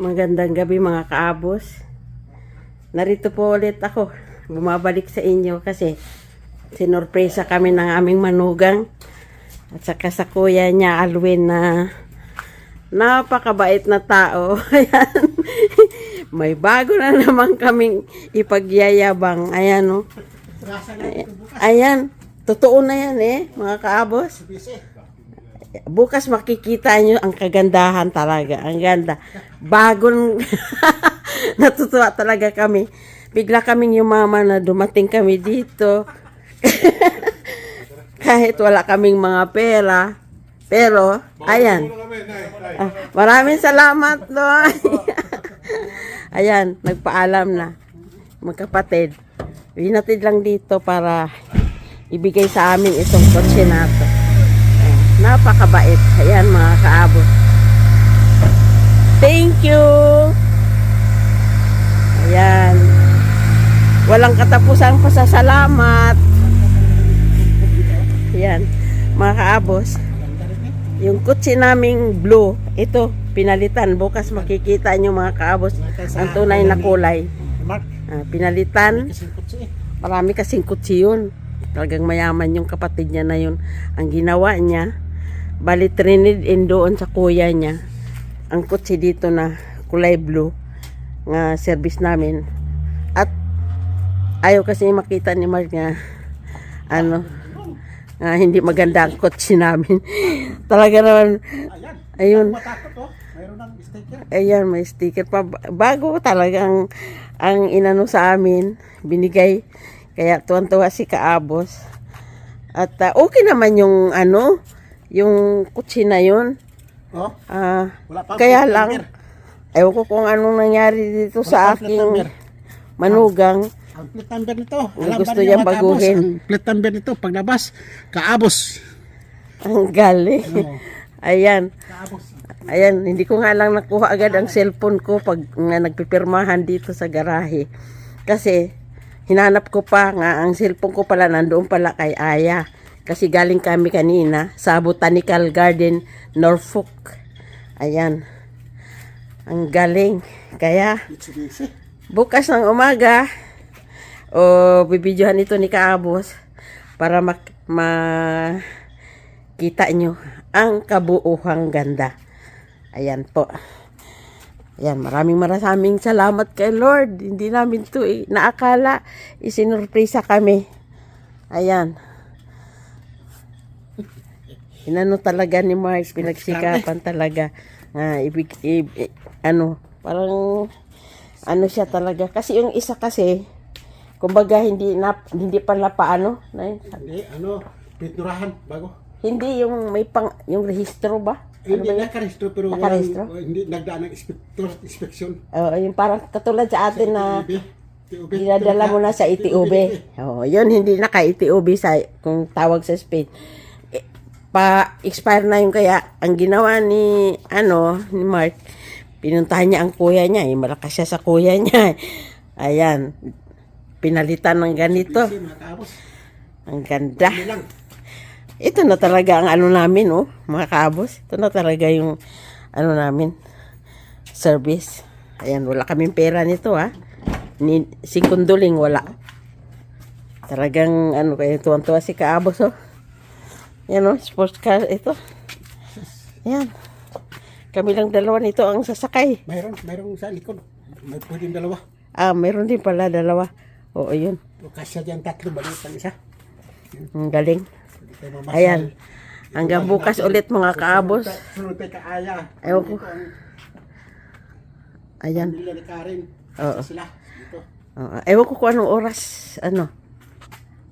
Magandang gabi mga kaabos. Narito po ulit ako. Bumabalik sa inyo kasi sinurpresa kami ng aming manugang. At saka sa kuya niya, Alwin, na napakabait na tao. Ayan. May bago na naman kaming ipagyayabang. Ayan, oh. Ayan. Totoo na yan eh, mga kaabos. Bukas makikita nyo ang kagandahan talaga. Ang ganda. Bagong natutuwa talaga kami. Bigla kaming yumama na dumating kami dito. Kahit wala kaming mga pera. Pero, ayan. Ah, maraming salamat, no. ayan, nagpaalam na. Magkapatid. Winatid lang dito para ibigay sa amin itong kotse na to. Ayan, napakabait. Ayan mga kaabot. Thank you! Ayan. Walang katapusang pasasalamat. Ayan, mga kaabos. Yung kutsi naming blue, ito, pinalitan. Bukas makikita nyo mga kaabos ang tunay na kulay. Ah, pinalitan. Marami kasing kutsi yun. Talagang mayaman yung kapatid niya na yun. Ang ginawa niya, bali trinid in doon sa kuya niya. Ang kutsi dito na kulay blue nga service namin. At ayaw kasi makita ni Mark nga ano, nga hindi maganda ang kutsi namin. Talaga naman, ayun. oh. Ayan, may sticker pa. Bago talagang ang inano sa amin, binigay. Kaya tuwan-tuwa si Kaabos. At ah, okay naman yung ano, yung kutsi na yun. Oh, Ah, wala pa. kaya lang, ewan ko kung anong nangyari dito sa Wala pa plate aking number. manugang. Ang plate number nito. Alam ba gusto niyo, niyang mga kaabos, baguhin. Ang plate number nito, paglabas, kaabos. Ang galing. Oo. Ayan. Kaabos. Ayan, hindi ko nga lang nakuha agad ang cellphone ko pag nga nagpipirmahan dito sa garahe. Kasi, hinanap ko pa nga, ang cellphone ko pala nandoon pala kay Aya. Kasi galing kami kanina sa Botanical Garden, Norfolk. Ayan. Ang galing. Kaya, bukas ng umaga, o bibidyohan ito ni Kaabos para mak makita nyo ang kabuuhang ganda. Ayan po. Ayan, maraming maraming salamat kay Lord. Hindi namin to eh, naakala. Isinurpresa kami. Ayan. Inano talaga ni Mark, pinagsikapan talaga. nga ibig, i- i- ano, parang, ano siya talaga. Kasi yung isa kasi, kumbaga hindi na, hindi pala paano, na, Hindi, ano, pinturahan, bago. hindi yung may pang, yung rehistro ba? Ano hindi ba nakarehistro, pero Nakarehistro? walang- hindi nagdaan ng inspection. Oo, yung parang katulad sa atin na TUB. Dinadala mo na sa ITOB. Oo, yun hindi na kay ITOB sa kung tawag sa Spain. Eh, Pa expire na yung kaya ang ginawa ni ano ni Mark pinuntahan niya ang kuya niya eh malakas siya sa kuya niya ayan pinalitan ng ganito. Ang ganda. Ito na talaga ang ano namin oh mga kaabos ito na talaga yung ano namin service. Ayan wala kaming pera nito ah. Ni singkunduling wala. Talagang ano kayo tuwan-tuwa si kaabos oh yan oh sports car ito ayan kami lang dalawa nito ang sasakay Mayroon, mayroon sa likod. May pwedeng dalawa. ah meron din pala dalawa oo yun O kasya dyan tatlo, balik ang isa. ang galing tayo mamasal. ayan hanggang bukas ulit mga kaabos Sunod tayo kaaya. Ewan ko. Ayan pamilya ni Karen. Oo. Sila. Dito. Oo. ewan ko kung anong oras, ano.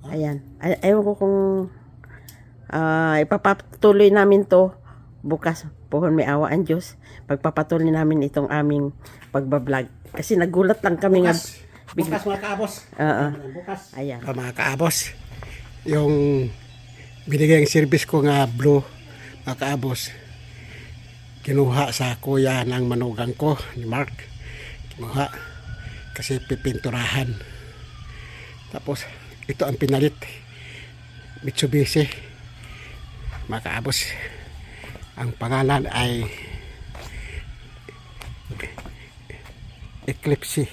Ayan. Ay, ewan ko kung ah ipapatuloy namin to bukas. Puhon may awa ang Diyos. Pagpapatuloy namin itong aming pagbablog. Kasi nagulat lang kami nga. Bukas. Bukas mga kaabos. Oo. Bukas. Ayan. Ah, mga kaabos. Yung binigay ang service ko nga blue mga kaabos. Kinuha sa kuya ng manugang ko ni Mark. Kinuha kasi pipinturahan. Tapos ito ang pinalit. Mitsubishi makaabos ang pangalan ay Eclipse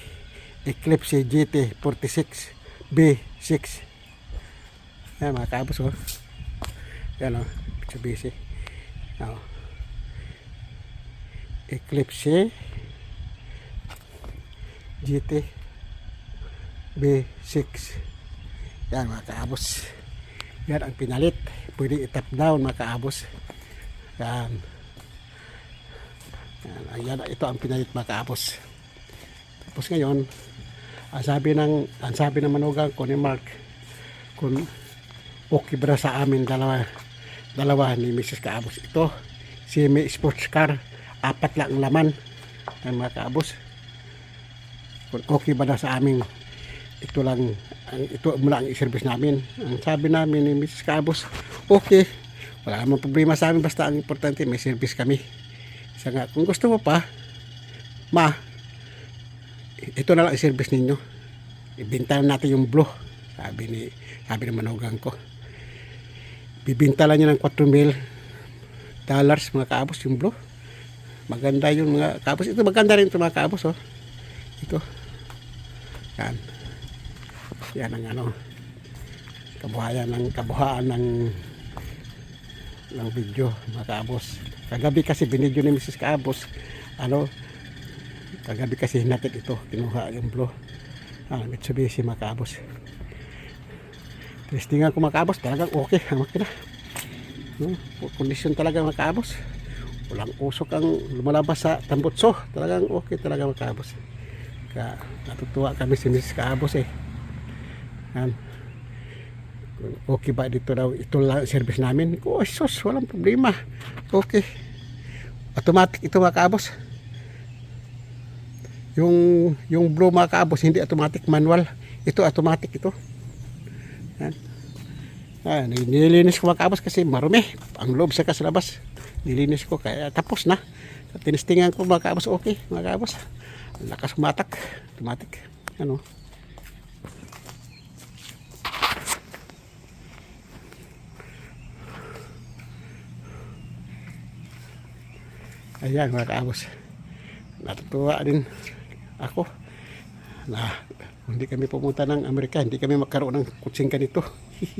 Eclipse GT 46 B6 yan mga kaabos oh. Yan oh. Mitsubishi oh. Eclipse GT B6 yan mga kaabos. Yan ang pinalit. Pwede i-tap down mga. Yan. Yan, ito ang pinalit mga kaabos. Tapos ngayon, ang sabi ng ang sabi ng manugang ko ni Mark kung okay ba sa amin dalawa dalawa ni Mrs. Kaabos ito semi sports car apat lang ang laman ng mga kaabos kung okay ba na sa amin ito lang ang, ito muna ang i-service namin. Ang sabi namin ni Mrs. Kaabos okay wala namang problema sa amin basta ang importante may service kami. Isa nga kung gusto mo pa ma ito na lang i-service ninyo. Ibinta na natin yung blue sabi ni sabi ng manugang ko. Bibinta lang niya ng 4 mil dollars mga kaabos yung blue. Maganda yung mga kaabos ito maganda rin ito mga kaabos oh. Ito. Yan yan ang ano kabuhayan ng kabuhaan ng ng video mga kagabi kasi binidyo ni Mrs. Kaabos ano kagabi kasi hinatid ito kinuha yung blue ah, Mitsubishi mga kaabos testingan ko mga kaabos talagang okay ang makina no? kondisyon talaga mga kaabos walang usok ang lumalabas sa tambutso talagang okay talaga mga kaabos kaya natutuwa kami si Mrs. Kaabos eh yan. Okay ba dito daw? Ito lang ang service namin. Oh sus walang problema. Okay. Automatic ito mga yung yung blue mga hindi automatic manual. Ito automatic ito. Yan. Ah, nililinis ko mga kasi marumi. Ang loob sa labas nilinis ko kaya tapos na. Tinistingan ko mga okay mga lakas kumatak automatic. Ano Ayan mga kaabos. Natutuwa din ako na hindi kami pumunta ng Amerika, hindi kami magkaroon ng kutsing ganito.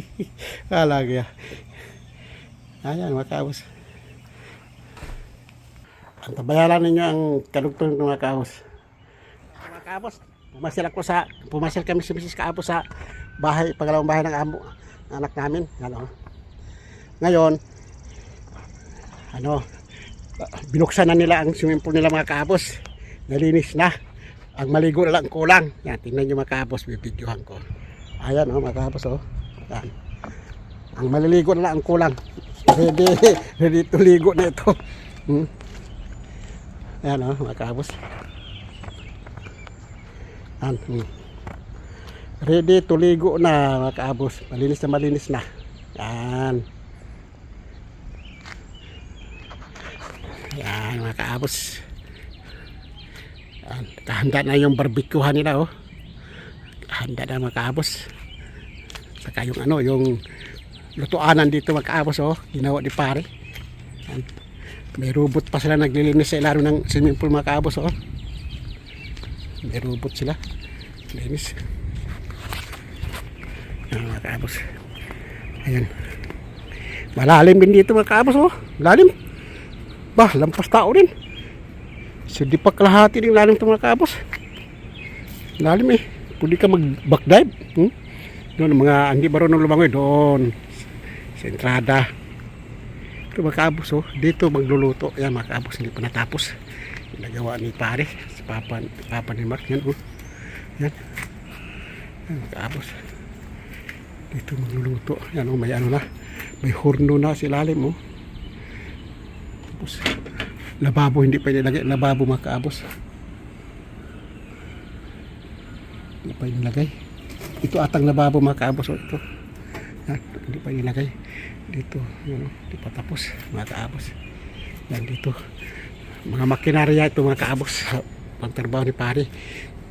Alagya. Ayan mga kaabos. Ang tabayaran ninyo ang kalugtong ng mga kaabos. Mga kaabos, pumasyal ako sa, pumasyal kami sa Mrs. Kaabos sa bahay, pangalawang bahay ng amo, anak namin. Ano. Ngayon, ano, binuksan na nila ang swimming pool nila mga kaabos. Nalinis na. Ang maligo na lang kulang. Yan, tingnan nyo mga kaabos, bibidyohan ko. Ayan oh, mga kaabos oh. Yan. Ang maliligo na lang ang kulang. Ready, ready to ligo na ito. Hmm? Ayan oh, mga kaabos. Yan. Hmm. Ready to ligo na mga kaabos. Malinis na malinis na. Yan. Yan mga kaabos. Yan. Handa na yung barbecuehan nila oh. Handa na mga kaabos. Saka yung ano, yung lutuanan dito mga kaabos oh. Ginawa ni pare. Yan. May robot pa sila naglilinis sa ilalim ng swimming pool mga kaabos oh. May robot sila. Linis. Yan mga kaabos. Ayan. Malalim din dito mga kaabos oh. Malalim. Bah, lampas tao din. So di pa kalahati din lalim itong mga kaabos. Lalim eh. Pwede ka mag backdive. Hmm? Doon mga hindi marunong lumangoy doon. Sa entrada. Ito mga kaabos oh. Dito magluluto. Yan mga kaabos hindi pa natapos. Nagawa ni pare. Sa papa, papa ni Mark. Yan oh. Yan. Yan mga kaabos. Dito magluluto. Yan oh. May ano na. May horno na sa ilalim oh. Tapos, lababo hindi pa nilagay. Lababo mga kaabos. Hindi pa nilagay. Ito atang lababo mga kaabos. Oh, ito. Yan, hindi pa nilagay. Dito. Yan, oh, hindi pa tapos mga kaabos. Yan dito. Mga makinarya ito mga kaabos. Pagtrabaho ni pare.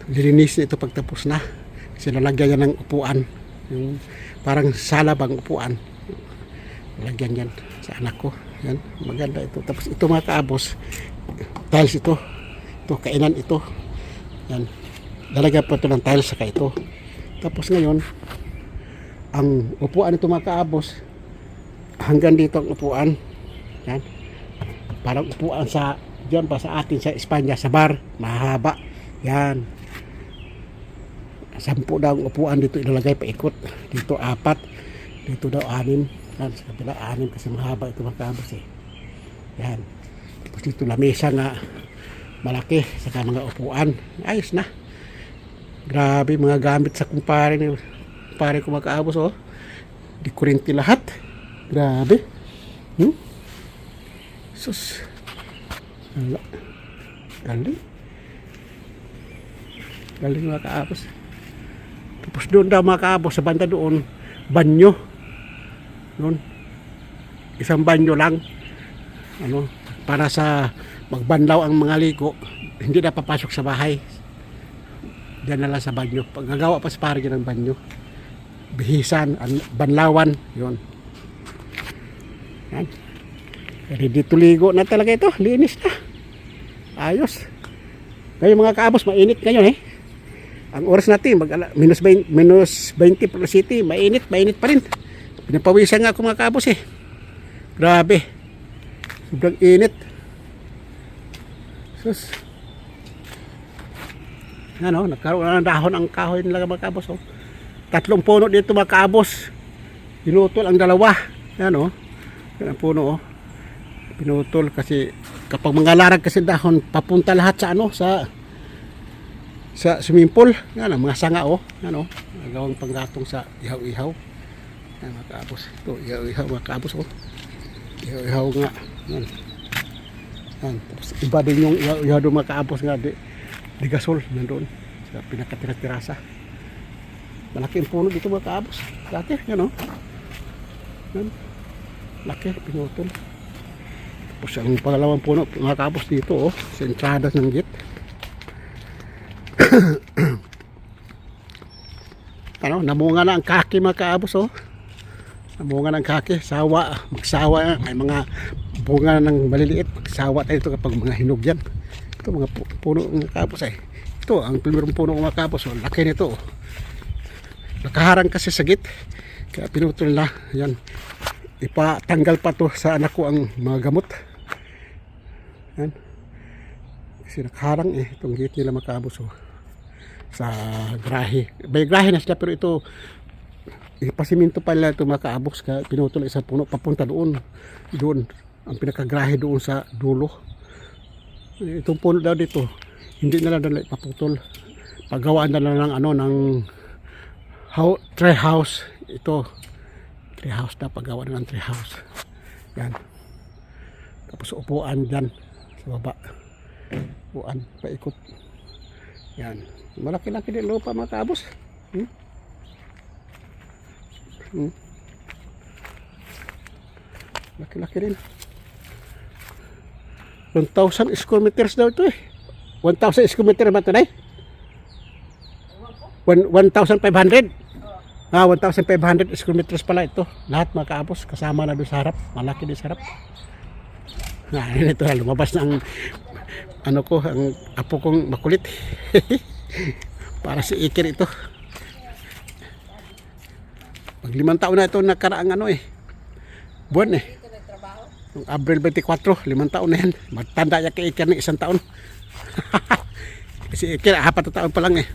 Lilinis ito pagtapos na. Kasi lalagyan niya ng upuan. Yung parang sala bang upuan. Lagyan yan sa anak ko. Yan, maganda ito. Tapos ito mga kaabos, tiles ito. Ito, kainan ito. Yan. Lalagyan pa ito ng tiles saka ito. Tapos ngayon, ang upuan nito mga kaabos, hanggang dito ang upuan. Yan. Parang upuan sa, diyan pa sa atin sa Espanya, sa bar. Mahaba. Yan. Sampu daw ang upuan dito ilalagay paikot. Dito apat. Dito daw anim. Yan, sa kabila anim kasi mahaba ito mga kaabos eh. Yan. Tapos dito lamesa nga malaki saka mga upuan. Ayos na. Grabe mga gamit sa kumpare ni kumpare ko mga kaabos oh. Di kurinti lahat. Grabe. Hmm? Sus. Wala. Galing. Galing mga kaabos. Tapos doon daw mga kaabos sa banda doon, banyo. Doon. Isang banyo lang. Ano, para sa magbanlaw ang mga ligo, hindi na papasok sa bahay. Diyan na lang sa banyo. Pag gagawa pa sa pare ng banyo. Bihisan, an- banlawan, yun. Yan. Ready to ligo na talaga ito. Linis na. Ayos. Ngayon mga kaabos, mainit ngayon eh. Ang oras natin, mag minus 20, minus 20 Pro City, mainit, mainit pa rin. Pinapawisan nga ako mga kaabos eh. Grabe. Sobrang init. Sus. Ano, nagkaroon na ng dahon ang kahoy nila mga kabos. Oh. Tatlong puno dito mga kabos. Pinutol ang dalawa. Yan oh. Yan ang puno oh. Pinutol kasi kapag mga larag kasi dahon papunta lahat sa ano sa sa swimming pool. Yan ang mga sanga oh. Yan oh. Nagawang panggatong sa ihaw-ihaw. Yan mga kabos. Ito ihaw-ihaw mga kabos oh. Ihaw-ihaw nga. Yan. Yan. Tapos iba din yung ihaw, ihaw doon mga kaabos nga di, di gasol nandoon sa pinakatira-tirasa. Malaki ang puno dito mga kaabos. Dati, yan o. Yan. Laki, pinutol. Tapos ang pangalawang puno mga kaabos dito oh, sa entrada ng gate. ano, namunga na ang kaki mga kaabos oh. Namunga ng kaki, sawa, magsawa, may mga bunga ng maliliit, magsawa tayo ito kapag mga hinog yan. Ito mga pu- puno ng kapos eh. Ito, ang primerong puno ng kapos, oh, laki nito. oh. Nakaharang kasi sa git, kaya pinutol na, yan. Ipatanggal pa to sa anak ko ang mga gamot. Yan. Kasi nakaharang eh, itong gate nila mga kapos oh. Sa grahe. May grahe na sila pero ito ipasiminto pala ito mga kaabos ka pinutol isang puno papunta doon. Doon ang pinakagrahe doon sa dulo. Itong puno daw dito hindi na lang dala ipaputol. Paggawaan na lang ng ano ng how, tree house ito tree house na paggawa na ng tree house yan. Tapos upuan dyan sa baba. Upuan paikot. Yan. Malaki-laki din lupa mga kaabos. Hmm? Hmm. Laki-laki rin. 1,000 square meters daw ito eh. 1,000 square meter ba ito na 1,500? Ah, 1,500 square meters pala ito. Lahat mga kasama na doon sa harap. Malaki din sa harap. Ah, ito na, lumabas na ang ano ko, ang apo kong makulit. Para si Iker ito. Mag limang taon na ito nakaraang ano eh. Buwan eh. Yung Abril 24, limang taon na yan. Magtanda niya kay Iker ng isang taon. si Iker, apat na taon pa lang eh.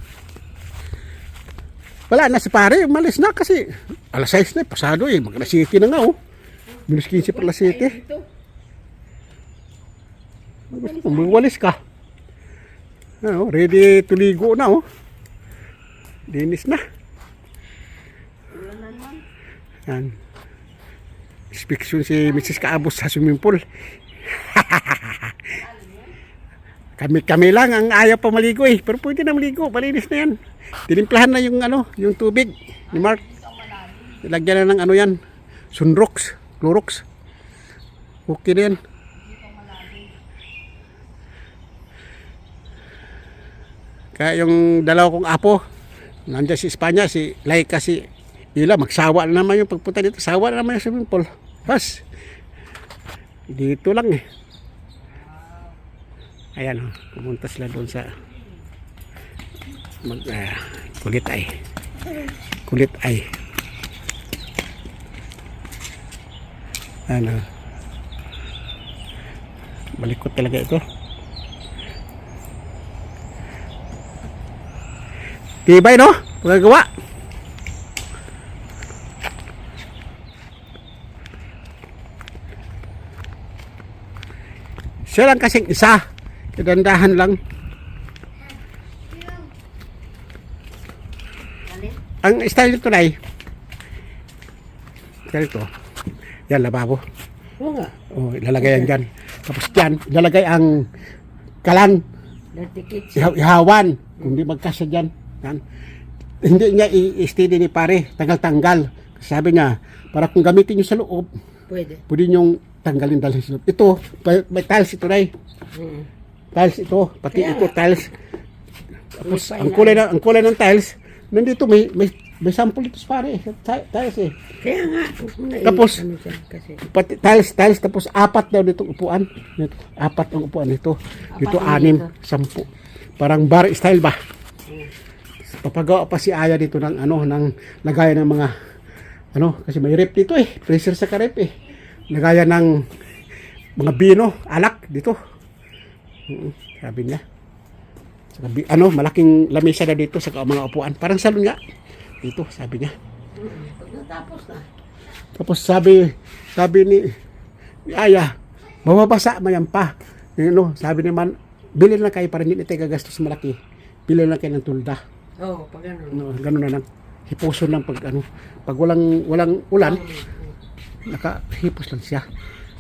Wala na si pare, umalis na kasi alas 6 na, pasado eh. Mag alas 7 na nga oh. Minus 15 pa alas 7. Walis ka. Ano, ready to ligo na oh. Linis na. Yan. Inspection si Mrs. Kaabos sa swimming pool. kami kami lang ang ayaw pa maligo eh. Pero pwede na maligo, malinis na yan. Tinimplahan na yung ano, yung tubig ni Mark. Lagyan na ng ano yan, sunrox, clorox. Okay na. Kaya yung dalawa kong apo, nandiyan si Espanya, si Laika, si Ila, magsawa na naman yung pagpunta dito. Sawa na naman yung swimming pool. Bas, dito lang eh. Ayan oh, pumunta sila doon sa mag ah, kulit ay. Kulit ay. Ano malikot talaga ito. Tibay no? Pagagawa siya lang kasing isa. Kadandahan lang. Ang style nito na style ito yan lababo. Oo nga. oh, ilalagay yan dyan. Tapos dyan ilalagay ang kalan. Ihaw, ihawan. Kung di magkasya dyan. Yan. hindi niya i-steady ni pare. Tanggal-tanggal. Sabi niya para kung gamitin nyo sa loob Pwede. pwede nyong tanggalin dahil sa ito may, may tiles ito na Mm. tiles ito pati Kaya ito tiles. Tapos ang kulay ng ang kulay ng tiles nandito may may may sample dito sa pare. Ti- tiles eh. Kaya nga. Tapos- pati tiles tiles tapos apat daw dito upuan. Dito, apat ang upuan dito dito na anim dito. sampu. Parang bar style ba? Papagawa pa si Aya dito ng ano ng lagayan ng mga ano kasi may rep dito eh. Freezer sa karep eh lagayan ng mga bino alak dito Mm, sabi niya sabi, ano malaking lamesa na dito sa mga upuan parang salon nga dito sabi niya Pag natapos na. tapos sabi, sabi ni, ni Aya, mababasa man yan pa. You know, sabi naman, bilhin lang kayo para hindi tayo gagastos malaki. Bilhin lang kayo ng tulda. Oo, pag ano. No, ganun na lang. Hipuson lang pag ano, pag walang walang ulan, nakahipos lang siya.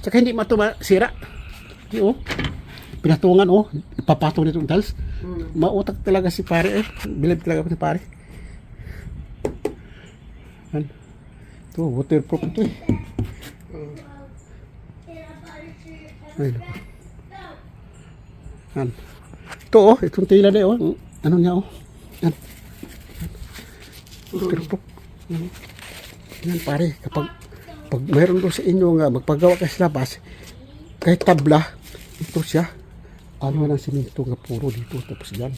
Tsaka hindi matuma sira. Di oh. Pinatungan oh, ipapatong nito ng tiles. Mm. Mautak talaga si pare eh. Bilib talaga si pare. Yan. Ito, waterproof ito eh. Ay, naku. Yan. Ito oh, itong tila na oh. Ano niya oh. Yan. Waterproof. Yan. Yan pare, kapag pag mayroon doon sa inyo nga magpagawa ka sa labas, kahit tabla, ito siya. Ano ng siminto nga puro dito. Tapos yan.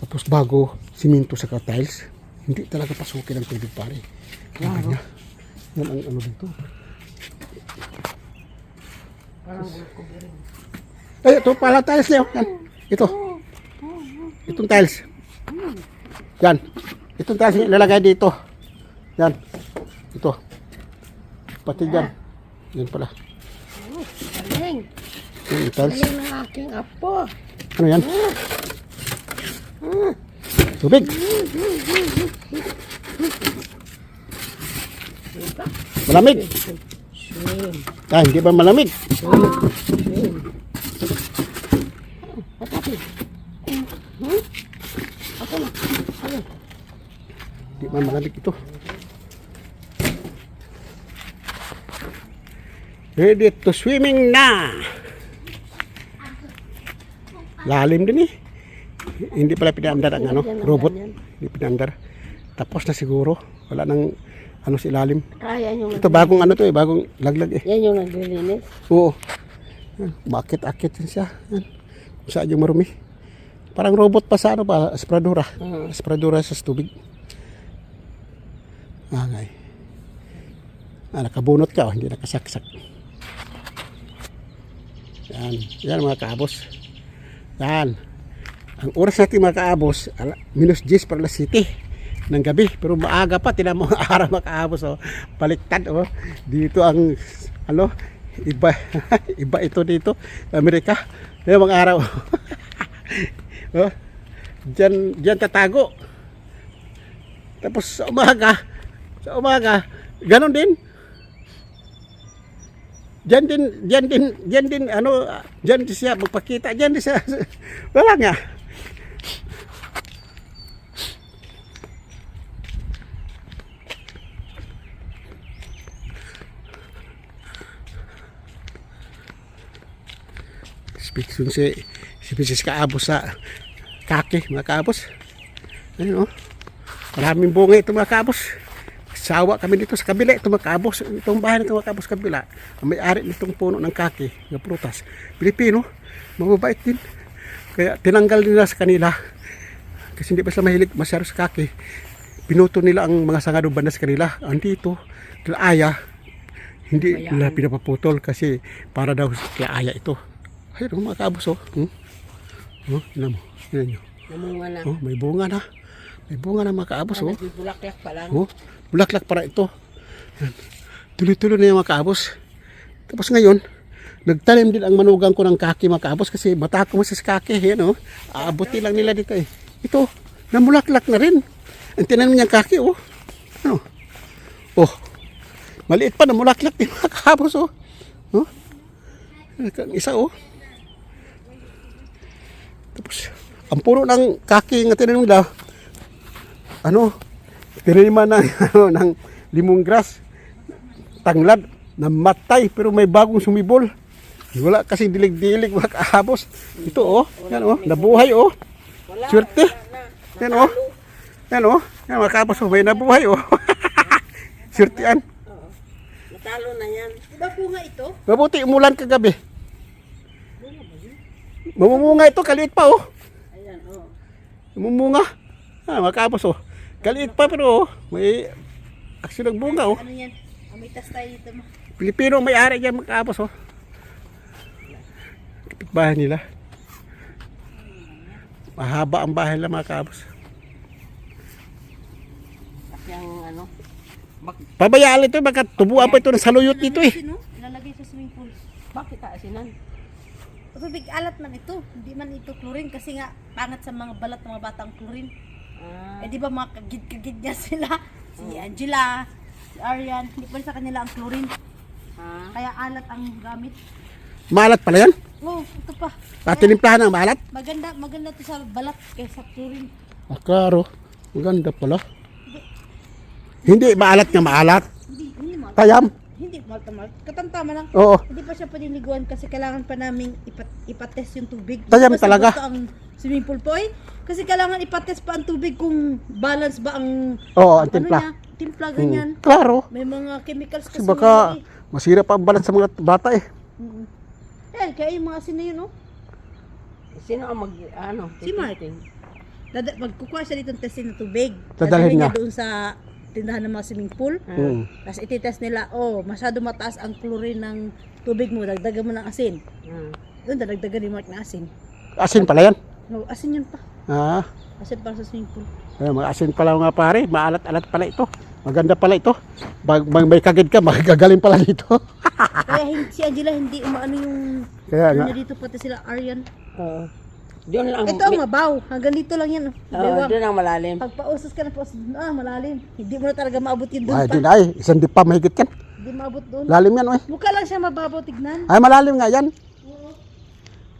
Tapos bago, siminto sa tiles. Hindi talaga pasukin ang tubig pare. Niya. Yan ang ano dito. Ay, ito pala tiles niya. Yan. Ito. Itong tiles. Yan. Itong tiles niya ilalagay dito. Yan. Ito. Pati dyan. Yan pala. Galing. Yan yung tiles. Galing ng aking apo. Ano yan? Tubig. Malamig. Swim. Ah, hindi ba malamig? Hindi ba malamig ito? Ready to swimming na! Lalim din eh. Hindi pala pinandar ang ano, robot. Hindi pinandar. Tapos na siguro. Wala nang ano si lalim. Kaya nyo. Ito bagong ano to eh, bagong laglag eh. Yan yung naglilinis. Oo. Bakit-akit din siya. Yan. Kung saan yung marumi. Parang robot pa sa ano pa, aspiradora. Mm. Aspiradora sa tubig. Angay. Ah, nakabunot ka, oh, hindi nakasaksak. Yan. Yan mga kaabos. Yan. Ang oras natin mga kaabos, minus 10 para alas 7 ng gabi. Pero maaga pa, tinan mo ang araw mga kaabos. Oh. Baliktad. Oh. Dito ang, ano, iba, iba ito dito. Amerika. Yan mga araw. oh. Diyan, diyan tatago. Tapos sa umaga, sa umaga, ganon din. Diyan din, diyan din, diyan din, ano, diyan din siya magpakita, diyan din siya. Wala nga. Speaking si, si Mrs. Kaabos sa kaki, mga kaabos. Ayun oh. Maraming bunga ito mga kaabos. Sawa kami dito sa kabila. Ito mga kaabos. Itong bahay na ito mga kaabos kabila. Ang may-ari nitong puno ng kaki, ng prutas. Pilipino. Mababait din. Kaya tinanggal nila sa kanila. Kasi hindi pa sila mahilig masyado sa kaki. Pinuto nila ang mga sanga doon banda sa kanila. Andito, Aya, hindi nila pinapaputol kasi para daw kila Aya ito. Ayun, mga kaabos, oh. Hmm? Oh, tingnan mo. Tingnan nyo. Namunga na. Oh, may bunga na. May bunga na mga kaabos, oh. Nagbibulaklak pa lang. Oh, bulaklak para ito. Tuloy-tuloy na yung mga kaabos. Tapos ngayon, nagtanim din ang manugang ko ng kaki mga kaabos kasi matako mo sa kaki. Yan oh. Aabuti lang nila dito eh. Ito, namulaklak na rin. Ang tinanim niyang kaki oh. Ano? Oh, maliit pa namulaklak din mga kaabos oh. Oh. Isa oh. Tapos, ang puro ng kaki nga tinanim nila, ano, tinaniman ng, ano, ng limong grass, tanglad, namatay, pero may bagong sumibol. Wala kasi dilig-dilig kahabos. Ito oh, yan oh, nabuhay oh. Swerte. Yan oh. Yan oh, yan mga kahabos oh, may nabuhay oh. Swerte yan. Natalo na yan. Diba bunga ito? Mabuti umulan kagabi. Mamumunga ito, kaliit pa oh. Ayan, oh. Mamumunga. Ah, mga kahabos oh. Kaliit pa pero may aksyon ng bunga oh. Ano yan? Amitas tayo dito mo. Pilipino ang may-ari dyan mga kapos, oh. Kapitbahay nila. Mahaba ang bahay nila mga kapos. Kasi ang ano. Pabayaan ito, baka tubuan pa ito ng saluyot dito eh. Ilalagay sa swimming pool. bakit kaasinan? Tubig alat man ito. Hindi man ito chlorine kasi nga pangat sa mga balat ng mga batang chlorine. Ah, Eh di ba mga kagid-kagid niya sila? Si Angela, si Arian, hindi pa sa kanila ang chlorine. ah. Kaya alat ang gamit. Malat pala yan. Oh, ito pa. Patinimplahan ng malat. Maganda, maganda to sa balat kaysa chlorine. Ah, klaro. Ang ganda pala. Hindi, maalat nga maalat. Hindi, hindi mal. Tayam. Hindi mal tamal. Katantama lang. Oo. Hindi pa siya pwedeng liguan kasi kailangan pa namin ipat ipatest yung tubig. Tayam Basta talaga. gusto ang swimming pool po eh. Kasi kailangan ipatest pa ang tubig kung balance ba ang Oo, ang ano timpla. niya, timpla ganyan. Hmm. Klaro. May mga chemicals Kasi kasi. baka masira pa ang balat sa mga bata eh. Mm-mm. Eh, kaya yung mga asin na yun, oh. Sino ang mag, ano? Si Mark. Dada, magkukuha siya dito ng testing ng tubig. Dadalhin niya. doon sa tindahan ng mga swimming pool. Hmm. Tapos ititest nila, oh, masyado mataas ang chlorine ng tubig mo, dagdagan mo ng asin. Ah. Doon, dadagdagan ni Mark ng asin. Asin pala yan. No, asin yun pa. Ah. Asin para sa swimming pool. Ay, mga asin pala nga pare, maalat-alat pala ito. Maganda pala ito. Pag mag may kagid ka, magagaling pala dito. Kaya si Angela hindi umaano yung Kaya ano nga. dito pati sila Aryan. Oo. Doon lang. Ito ang mabaw. Hanggang dito lang yan. Oh. Oo, Bewang. doon ang malalim. Pag pausas ka na pausas, ah, malalim. Hindi mo na talaga maabot yun doon Ay, pa. di na ay. Isang di pa mahigit yan. Hindi maabot doon. Lalim yan, oy. Mukha lang siya mababaw tignan. Ay, malalim nga yan.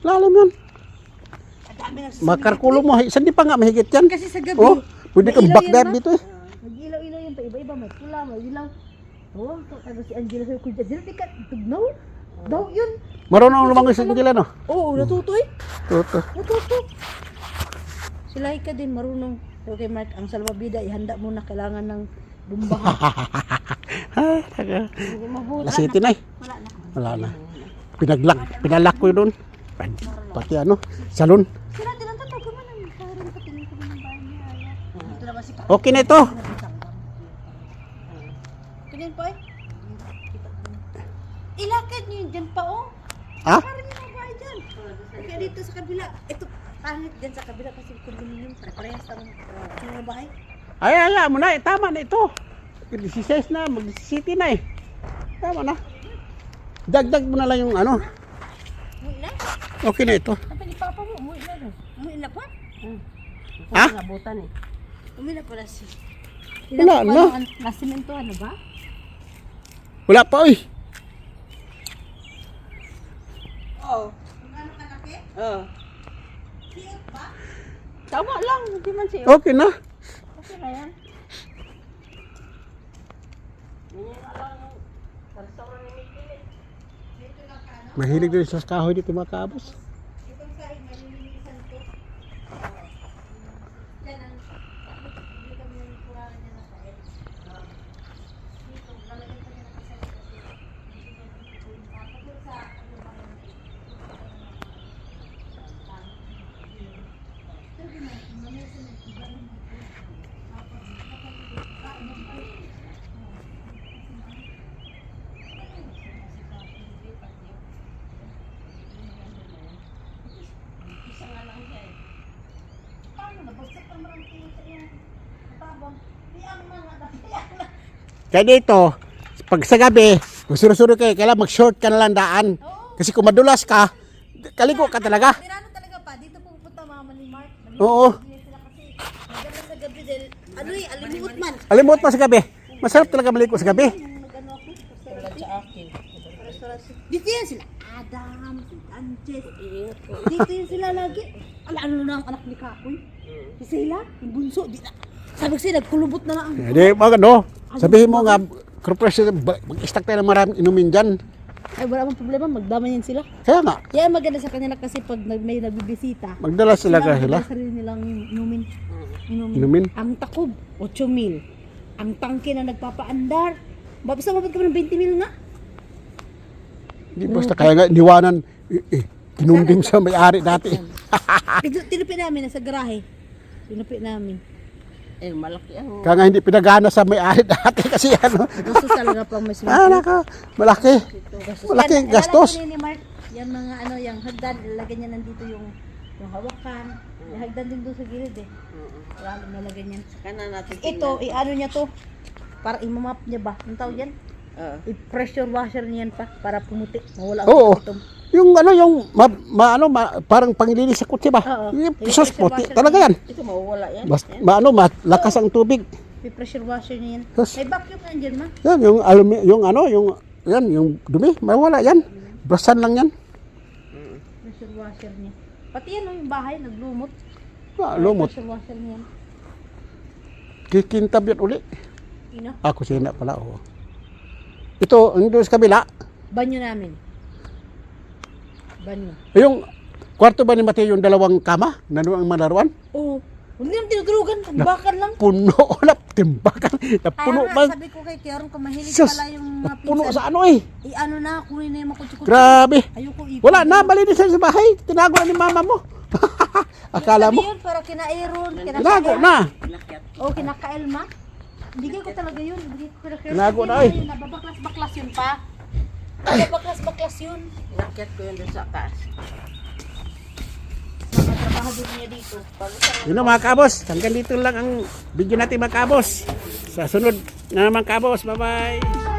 Lalim yan. Makarkulo mo. Isang di pa nga mahigit yan. Kasi sa gabi, Oh, pwede kang yan, dito eh. Mag-ilaw-ilaw yun pa. Iba-iba. May pula, may ilaw. Oh, kaya si Angela sa kuya. Angela, di ka tugnaw. Daw yun. Marunong lumangoy sa Angela, no? Oo, natutoy. Toto. Natuto. Sila ka din marunong. Okay, Mark, ang salvabida, ihanda mo na kailangan ng bumbahan. Ay, taga. Lasiti na eh. Wala na. Wala na. Pinaglock. Pinalock ko doon. Pati, pati ano, salon. Sila din ang tatawag man ang parang patingin ko ng bahay niya. Aya. Ito naman si Kaka. Okay na ito. Kanyan pa eh. Ilakad niyo yun dyan pa oh. Ha? Parang yung mga bahay dyan. Kaya dito sa kabila. Ito, pangit dyan sa kabila kasi condominium. Pare-parehas ang uh, mga bahay. Ay, ay, ay, mo na eh. Tama na ito. 16 na, mag-city na eh. Tama na. Dagdag mo na lang yung ano. Umuwi na? Okay na ito. Sabi ni Papa mo, umuwi na. Umuwi na pa? Ha? Kung nabutan eh. Umuwi na pala si... Wala na. Nasimento ano ba? Wala pa oy. Oo. Ano kalaki? Oo. Cute ba? Tama lang, hindi man siya. Okay na. Okay na yan. Ka? Mahilig din sa kahoy dito mga kabos. Itong sahig, malilinisan ko. Yan ang... Hindi kami yung kuraran niya na sahig. Dito, lalagyan pa niya ng isa dito. Tapos sa... ano ba yun? Sabi mo, mamaya sa Kaya dito, pag sa gabi, kung suro-suro kayo, kailangan mag-short ka na lang daan. Kasi kung madulas ka, kaligo ka talaga. Tirano talaga pa, dito pupunta mama ni Mark. Oo. Sila kasi maganda sa gabi dahil ano eh, alimut man. Alimot pa sa gabi. Masarap talaga maligo sa gabi. Nag-ano ako, restaurant. Dito yan sila. Adam, Sanchez. Dito yan sila lagi. Ala, ano na ang anak ni Kakoy? Si Sila, yung bunso. Di na. Sabi ko sila, nagkulubot na lang. Hindi, mga ano, sabihin mo nga, corporation, mag-stack tayo ng maraming inumin dyan. Ay, wala akong problema, magdama yan sila. Kaya nga, Yan maganda sa kanila kasi pag may nagbibisita, magdala sila ka sila. magdala sarili nilang inumin. Inumin. Inumin? Ang takob, 8 mil. Ang tangke na nagpapaandar. Basta mabot kami ng 20 mil nga. Hindi basta kaya nga, niwanan, eh, eh, kinundim sa may-ari dati. Tinupi namin, nasa garahe. Tinupi namin. Eh, malaki ang... Kaya nga hindi pinagana sa may-ari dati kasi ano. Gusto talaga pang mas Ah, naka, malaki. Malaki ang gastos. Yan, ni Mark, yung mga ano, yung hagdan, ilagay niya nandito yung yung hawakan. Yung hagdan din doon sa gilid eh. Wala nalagay niyan. Saka na natin Ito, i-ano niya to. Para imamap niya ba? Ang tawag yan? Oo. I-pressure washer niyan pa para pumuti. Mawala ang Oo. itom. Yung ano, yung, ma, ma- ano, ma- parang panglilinis sa kutsi ba? Oo. Yung pressure puti. washer Talaga yan. Ito mawawala yan. Bas, ma, ano, malakas ang tubig. I-pressure washer niya yan. Yes. May vacuum na dyan ma. Yan, yung alumi, yung ano, yung, yan, yung dumi, mawala yan. Brasan lang yan. Pressure washer niya. Pati yan, oh, yung bahay, naglumot. Ah, lumot. Pressure washer niya. Kikintab yan uli. Ina. Ako sina pala, oo. Ito, ang doon sa kabila, Banyo namin. Banyo. yung kwarto ba ni Mateo yung dalawang kama? Nano ang malaruan? Oo. Hindi naman tinutulugan. Bakal lang. Puno, wala, timbakan. Napuno Kaya nga, sabi ko kay Kiaron ko mahilig Sus, pala yung mga Napuno pinsan. sa ano eh. I-ano na, kunin na yung makutsi-kutsi. Grabe. Ayoko ipon. Wala na, malinis na sa bahay. Tinago na ni mama mo. Akala mo, Yun, para kina Aaron, kina tinago na. Pinakyat. O kina Kaelma. Bigay ko talaga yun. Bigay ko kina Kael. Tinago na, Yun, yun, Nababaklas-baklas yun pa. Nababaklas-baklas yun. Pinakyat ko yun doon sa taas. Niya dito. Yun ang mga kabos. Hanggang dito lang ang video natin mga kabos. Sa sunod na naman kabos. Bye-bye.